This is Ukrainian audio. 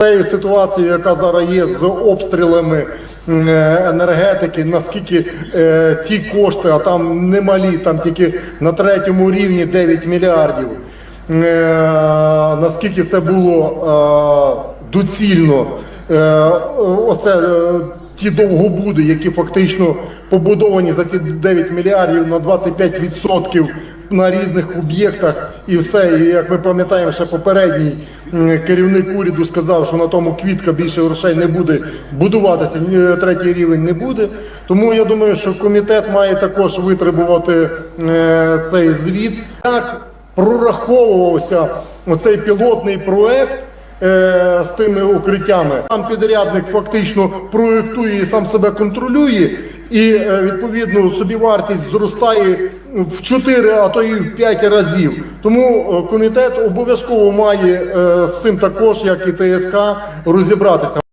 Цієї ситуації, яка зараз є з обстрілами е, енергетики, наскільки е, ті кошти, а там немалі, там тільки на третьому рівні 9 мільярдів. Е, наскільки це було е, доцільно, е, оце е, ті довгобуди, які фактично побудовані за ті 9 мільярдів на 25% на різних об'єктах і все. І як ми пам'ятаємо, ще попередній керівник уряду сказав, що на тому квітка більше грошей не буде будуватися, третій рівень не буде. Тому я думаю, що комітет має також витребувати е, цей звіт. Як прораховувався оцей пілотний проект е, з тими укриттями. Сам підрядник фактично проєктує і сам себе контролює, і е, відповідно собівартість зростає в 4, а то і в 5 разів. Тому е, комітет обов'язково має е, з цим також, як і ТСК, розібратися.